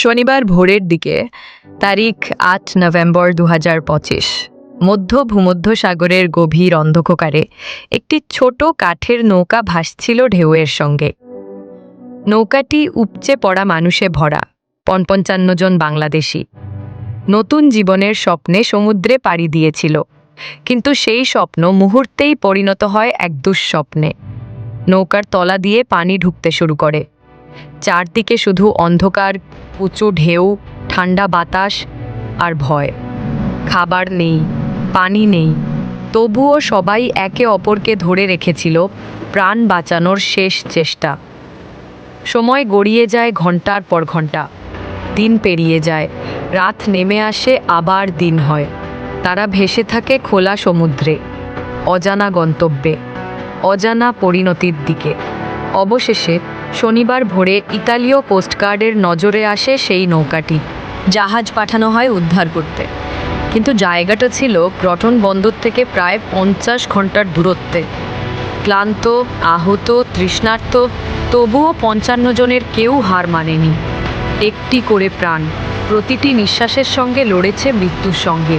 শনিবার ভোরের দিকে, তারিখ আট নভেম্বর দু হাজার পঁচিশ, মধ্য ভূমধ্য সাগরের গভীর অন্ধকারে একটি ছোট কাঠের নৌকা ভাসছিল ঢেউয়ের সঙ্গে। নৌকাটি উপচে পড়া মানুষে ভরা পঞ্চান্ন জন বাংলাদেশি। নতুন জীবনের স্বপ্নে সমুদ্রে পাড়ি দিয়েছিল, কিন্তু সেই স্বপ্ন মুহূর্তেই পরিণত হয় এক দুঃস্বপ্নে। নৌকার তলা দিয়ে পানি ঢুকতে শুরু করে। চারদিকে শুধু অন্ধকার উঁচু ঢেউ, ঠান্ডা বাতাস আর ভয়। খাবার নেই, পানি নেই। তবুও সবাই একে অপরকে ধরে রেখেছিল প্রাণ বাঁচানোর শেষ চেষ্টা। সময় গড়িয়ে যায় ঘণ্টার পর ঘণ্টা দিন পেরিয়ে যায়, রাত নেমে আসে, আবার দিন হয়। তারা ভেসে থাকে খোলা সমুদ্রে, অজানা গন্তব্যে, অজানা পরিণতির দিকে। অবশেষে শনিবার ভোরে ইতালীয় পোস্টকার্ডের নজরে আসে সেই নৌকাটি। জাহাজ পাঠানো হয় উদ্ধার করতে। কিন্তু জায়গাটা ছিল গ্রটন বন্দর থেকে প্রায় পঞ্চাশ ঘণ্টার দূরত্বে। ক্লান্ত, আহত, তৃষ্ণার্ত, তবুও পঞ্চান্ন জনের কেউ হার মানেনি। একটি করে প্রাণ। প্রতিটি নিঃশ্বাসের সঙ্গে লড়েছে মৃত্যুর সঙ্গে।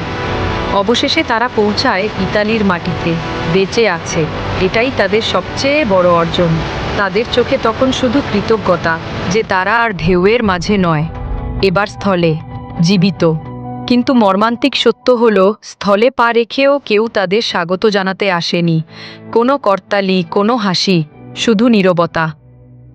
অবশেষে তারা পৌঁছায় ইতালির মাটিতে। বেঁচে আছে। এটাই তাদের সবচেয়ে বড় অর্জন। তাদের চোখে তখন শুধু কৃতজ্ঞতা যে তারা আর ঢেউয়ের মাঝে নয়, এবার স্থলে জীবিত। কিন্তু মর্মান্তিক সত্য হলো, স্থলে পা রেখেও কেউ তাদের স্বাগত জানাতে আসেনি। কোনো করতালি, কোনো হাসি, শুধু নীরবতা।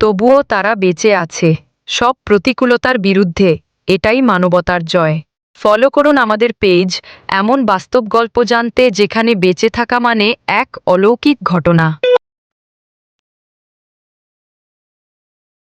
তবুও তারা বেঁচে আছে। সব প্রতিকূলতার বিরুদ্ধে এটাই মানবতার জয়। ফলো করুন আমাদের পেজ এমন বাস্তব গল্প জানতে যেখানে বেঁচে থাকা মানে এক অলৌকিক ঘটনা।